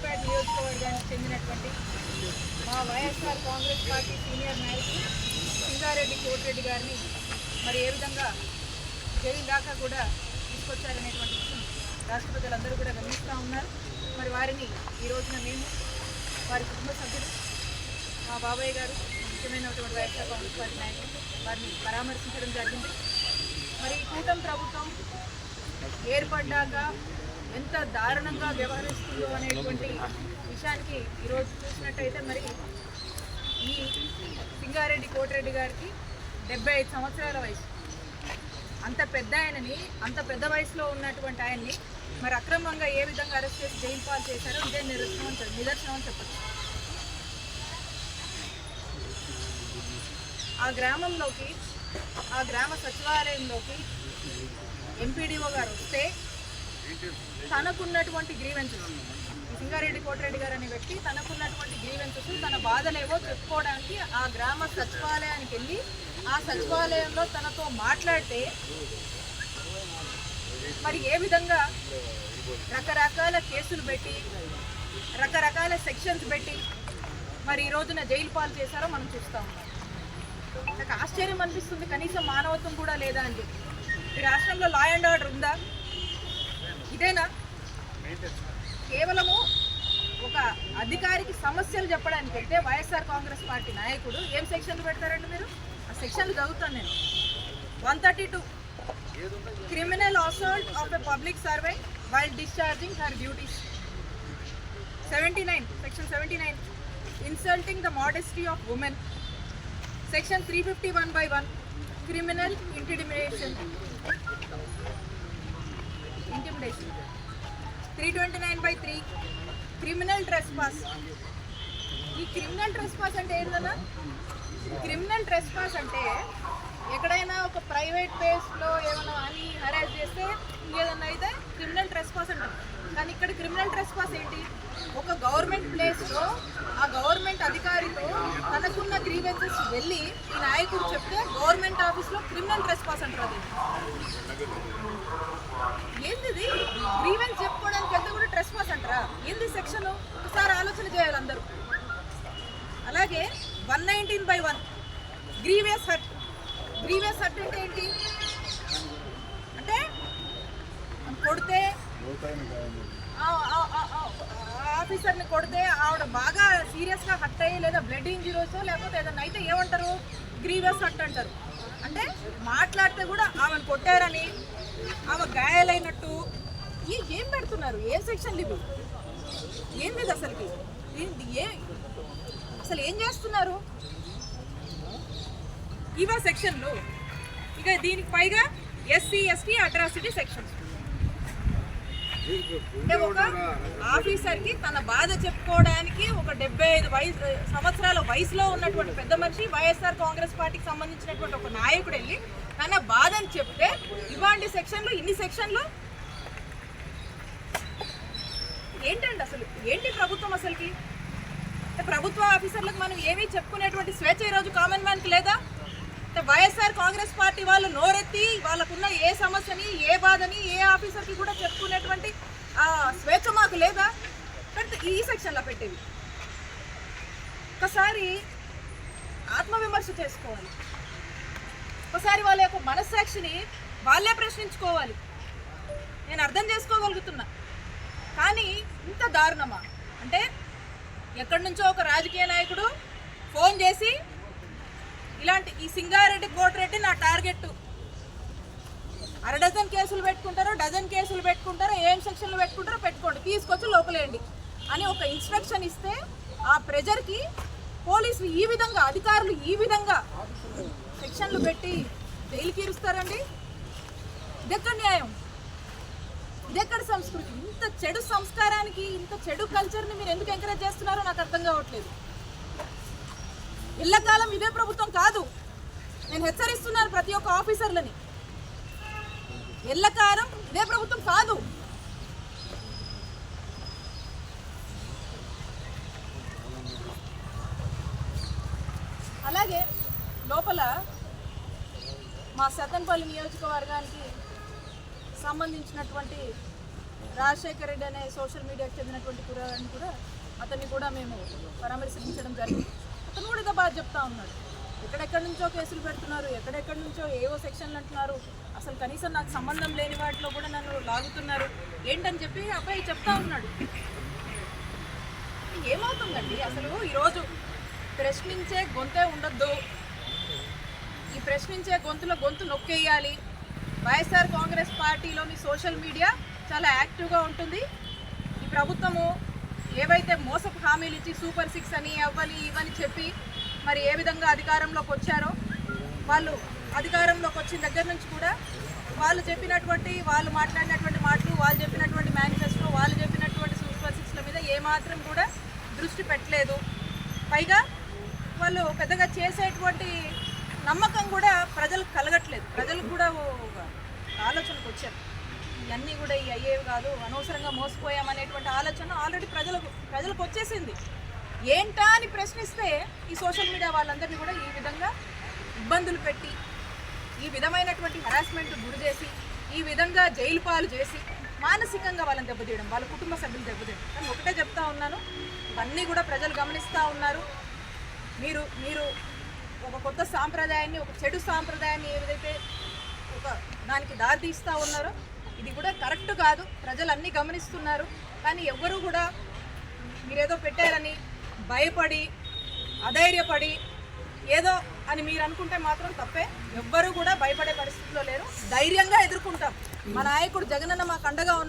చెందినటువంటి మా YSR Congress party senior నాయకులు సింగారెడ్డి కోటిరెడ్డి గారిని మరి ఏ విధంగా జైలు దాకా కూడా తీసుకొచ్చారనేటువంటి విషయం రాష్ట్ర ప్రజలందరూ కూడా గమనిస్తూ ఉన్నారు. మరి వారిని ఈ రోజున మేము వారి కుటుంబ సభ్యులు మా బాబాయ్ గారు ముఖ్యమైనటువంటి వైఎస్ఆర్ కాంగ్రెస్ పార్టీ నాయకులు వారిని పరామర్శించడం జరిగింది. మరి ఈ కూటమి ప్రభుత్వం ఏర్పడ్డాక ఎంత దారుణంగా వ్యవహరిస్తుందో అనేటువంటి విషయానికి ఈరోజు చూసినట్టయితే మరి ఈ సింగారెడ్డి కోటిరెడ్డి గారికి డెబ్బై ఐదు సంవత్సరాల వయసు. అంత పెద్ద ఆయనని అంత పెద్ద వయసులో ఉన్నటువంటి ఆయన్ని మరి అక్రమంగా ఏ విధంగా అరెస్ట్ చేసి జైలు పాలు చేశారో ఇదే నిదర్శనం నిదర్శనం అని చెప్పచ్చు. ఆ గ్రామంలోకి ఆ గ్రామ సచివాలయంలోకి ఎంపీడీఓ గారు వస్తే తనకున్నటువంటి గ్రీవెన్సెస్ సింగారెడ్డి కోటిరెడ్డి గారు అనే వ్యక్తి తనకున్నటువంటి గ్రీవెన్సెస్ తన బాధలేవో చెప్పుకోవడానికి ఆ గ్రామ సచివాలయానికి వెళ్ళి ఆ సచివాలయంలో తనతో మాట్లాడితే మరి ఏ విధంగా రకరకాల కేసులు పెట్టి రకరకాల సెక్షన్స్ పెట్టి మరి ఈ రోజున జైలు పాలు చేశారో మనం చూస్తా ఉన్నాం. నాకు ఆశ్చర్యం అనిపిస్తుంది కనీసం మానవత్వం కూడా లేదా అని చెప్పి. ఈ రాష్ట్రంలో లా అండ్ ఆర్డర్ ఉందా? ఇదేనా? కేవలము ఒక అధికారికి సమస్యలు చెప్పడానికి వెళ్తే వైఎస్ఆర్ కాంగ్రెస్ పార్టీ నాయకుడు ఏం సెక్షన్లు పెడతారండి మీరు? ఆ సెక్షన్లు చదువుతాను నేను. One thirty two. Criminal assault of a public servant while discharging her duties seventy nine section seventy nine insulting the modesty of women section three fifty one by one criminal intimidation three twenty nine by three criminal trespass ఈ criminal trespass అంటే ఏంటన్నా criminal trespass అంటే ఎక్కడైనా ఒక private ప్లేస్లో ఏమైనా అని హరాజ్ చేస్తే ఇంకేదన్నా అయితే క్రిమినల్ ట్రెస్ పాస్ అంటారు. కానీ ఇక్కడ క్రిమినల్ ట్రెస్ పాస్ ఏంటి? ఒక గవర్నమెంట్ ప్లేస్లో ఆ గవర్నమెంట్ అధికారితో తనకున్న గ్రీవెన్సెస్ వెళ్ళి ఈ నాయకుడు చెప్తే గవర్నమెంట్ ఆఫీస్లో క్రిమినల్ ట్రెస్ పాస్ అంటారు అది ఏంటిది? గ్రీవెన్స్ చెప్పుకోవడానికి వెళ్తే కూడా ట్రెస్ పాస్ అంటారా? ఏంది సెక్షన్ ఒకసారి ఆలోచన చేయాలి అందరూ. అలాగే one nineteen by one grievous hurt grievous hurt అంటే ఏంటి? అంటే కొడితే ఆఫీసర్ని కొడితే ఆవిడ బాగా సీరియస్గా హట్ అయ్యి లేదా బ్లడ్ ఇంజురీస్ లేకపోతే ఏదన్నా అయితే ఏమంటారు? గ్రీవియస్ హట్ అంటారు. అంటే మాట్లాడితే కూడా ఆమెను కొట్టారని ఆమె గాయాలైనట్టు. ఏం పెడుతున్నారు? ఏం సెక్షన్లు ఇవి ఏం లేదు అసలుకి? ఏ అసలు ఏం చేస్తున్నారు? ఇవా సెక్షన్లు. ఇక దీనికి పైగా ఎస్సీ ఎస్టీ అట్రాసిటీ సెక్షన్స్. అంటే ఒక ఆఫీసర్కి తన బాధ చెప్పుకోవడానికి ఒక డెబ్బై ఐదు వయసు సంవత్సరాల వయసులో ఉన్నటువంటి పెద్ద మనిషి వైఎస్ఆర్ కాంగ్రెస్ పార్టీకి సంబంధించినటువంటి ఒక నాయకుడు వెళ్ళి తన బాధని చెప్తే ఇవాంటి సెక్షన్లు ఇన్ని సెక్షన్లు? ఏంటండి అసలు? ఏంటి ప్రభుత్వం అసలుకి? ప్రభుత్వ ఆఫీసర్లకు మనం ఏమీ చెప్పుకునేటువంటి స్వేచ్ఛ ఈరోజు కామన్ మ్యాన్కి లేదా? వైఎస్ఆర్ కాంగ్రెస్ పార్టీ వాళ్ళు నోరెత్తి వాళ్ళకున్న ఏ సమస్యని ఏ బాధని ఏ ఆఫీసర్కి కూడా చెప్పుకునేటువంటి స్వేచ్ఛ మాకు లేదా? పెడితే ఈ సెక్షన్లో పెట్టేవి ఒకసారి ఆత్మవిమర్శ చేసుకోవాలి. ఒకసారి వాళ్ళ యొక్క మనస్సాక్షిని వాళ్ళే ప్రశ్నించుకోవాలి. నేను అర్థం చేసుకోగలుగుతున్నా. కానీ ఇంత దారుణమా? అంటే ఎక్కడి నుంచో ఒక రాజకీయ నాయకుడు ఫోన్ చేసి ఇలాంటి ఈ సింగారెడ్డి కోటిరెడ్డి నా టార్గెట్. అర డజన్ కేసులు పెట్టుకుంటారో డజన్ కేసులు పెట్టుకుంటారో ఏం సెక్షన్లు పెట్టుకుంటారో పెట్టుకోండి తీసుకొచ్చి లోపలేయండి అని ఒక ఇన్స్ట్రక్షన్ ఇస్తే ఆ ప్రెజర్కి పోలీసులు ఈ విధంగా అధికారులు ఈ విధంగా సెక్షన్లు పెట్టి జైలుకి ఇరుస్తారండి ఇదెక్కడ న్యాయం? ఇదెక్కడ సంస్కృతి? ఇంత చెడు సంస్కారానికి ఇంత చెడు కల్చర్ని మీరు ఎందుకు ఎంకరేజ్ చేస్తున్నారో నాకు అర్థం కావట్లేదు. ఇళ్ళకాలం ఇదే ప్రభుత్వం కాదు. నేను హెచ్చరిస్తున్నాను ప్రతి ఒక్క ఆఫీసర్లని. ఎల్లకాలం ఇదే ప్రభుత్వం కాదు. అలాగే లోపల మా సతన్పల్లి నియోజకవర్గానికి సంబంధించినటువంటి రాజశేఖర రెడ్డి అనే సోషల్ మీడియాకి చెందినటువంటి కురాన్ని కూడా అతన్ని కూడా మేము పరామర్శించడం జరిగింది. అతను కూడా ఇదే బాధ చెప్తా ఉన్నాడు. ఎక్కడెక్కడి నుంచో కేసులు పెడుతున్నారు ఎక్కడెక్కడి నుంచో ఏవో సెక్షన్లు అంటున్నారు. అసలు కనీసం నాకు సంబంధం లేని వాటిలో కూడా నన్ను లాగుతున్నారు. ఏంటని చెప్పి అబ్బాయి చెప్తా ఉన్నాడు. ఏమవుతుందండి? అసలు ఈరోజు ప్రశ్నించే గొంతే ఉండొద్దు. ఈ ప్రశ్నించే గొంతులో గొంతు నొక్కేయాలి. వైఎస్ఆర్ కాంగ్రెస్ పార్టీలోని సోషల్ మీడియా చాలా యాక్టివ్గా ఉంటుంది. ఈ ప్రభుత్వము ఏవైతే మోసపు హామీలు ఇచ్చి సూపర్ సిక్స్ అని అవ్వని ఇవని చెప్పి మరి ఏ విధంగా అధికారంలోకి వచ్చారో వాళ్ళు అధికారంలోకి వచ్చిన దగ్గర నుంచి కూడా వాళ్ళు చెప్పినటువంటి వాళ్ళు మాట్లాడినటువంటి మాటలు వాళ్ళు చెప్పినటువంటి మేనిఫెస్టో వాళ్ళు చెప్పినటువంటి సూపర్ సిక్స్ల మీద ఏమాత్రం కూడా దృష్టి పెట్టలేదు. పైగా వాళ్ళు పెద్దగా చేసేటువంటి నమ్మకం కూడా ప్రజలకు కలగట్లేదు. ప్రజలకు కూడా ఆలోచనకు వచ్చారు. ఇవన్నీ కూడా ఈ అయ్యేవి కాదు అనవసరంగా మోసపోయామనేటువంటి ఆలోచన ఆల్రెడీ ప్రజలకు ప్రజలకు వచ్చేసింది. ఏంటా అని ప్రశ్నిస్తే ఈ సోషల్ మీడియా వాళ్ళందరినీ కూడా ఈ విధంగా ఇబ్బందులు పెట్టి ఈ విధమైనటువంటి హరాస్మెంట్ గురి చేసి ఈ విధంగా జైలు పాలు చేసి మానసికంగా వాళ్ళని దెబ్బతీయడం వాళ్ళ కుటుంబ సభ్యులు దెబ్బతీయడం. కానీ ఒకటే చెప్తా ఉన్నాను ఇవన్నీ కూడా ప్రజలు గమనిస్తూ ఉన్నారు. మీరు మీరు ఒక కొత్త సాంప్రదాయాన్ని ఒక చెడు సాంప్రదాయాన్ని ఏదైతే ఒక దానికి దారి తీస్తూ ఉన్నారో ఇది కూడా కరెక్ట్ కాదు. ప్రజలు అన్నీ గమనిస్తున్నారు. కానీ ఎవరు కూడా మీరేదో పెట్టారని భయపడి అధైర్యపడి ఏదో అని మీరు అనుకుంటే మాత్రం తప్పే. ఎవ్వరూ కూడా భయపడే పరిస్థితిలో లేరు. ధైర్యంగా ఎదుర్కొంటాం. మా నాయకుడు జగనన్న మాకు అండగా ఉన్న